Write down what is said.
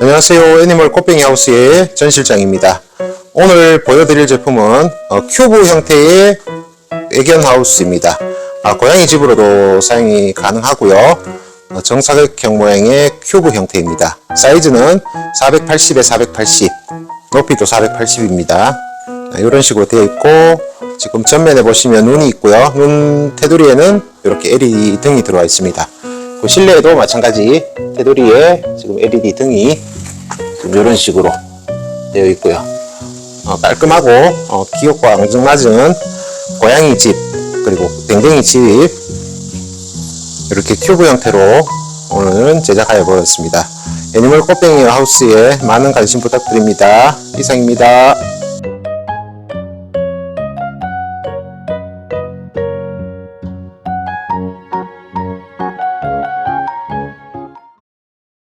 안녕하세요. 애니멀 꽃뱅이 하우스의 전 실장입니다. 오늘 보여드릴 제품은 어, 큐브 형태의 애견 하우스입니다. 아, 고양이 집으로도 사용이 가능하고요. 어, 정사각형 모양의 큐브 형태입니다. 사이즈는 480에 480, 높이도 480입니다. 이런 식으로 되어 있고 지금 전면에 보시면 눈이 있고요. 눈 테두리에는 이렇게 LED 등이 들어와 있습니다. 그 실내에도 마찬가지 테두리에 지금 LED 등이 지금 이런 식으로 되어 있고요. 어, 깔끔하고 어, 귀엽고 앙증맞은 고양이 집 그리고 댕댕이 집 이렇게 큐브 형태로 오늘은 제작하여 보였습니다. 애니멀 꽃뱅이 하우스에 많은 관심 부탁드립니다. 이상입니다.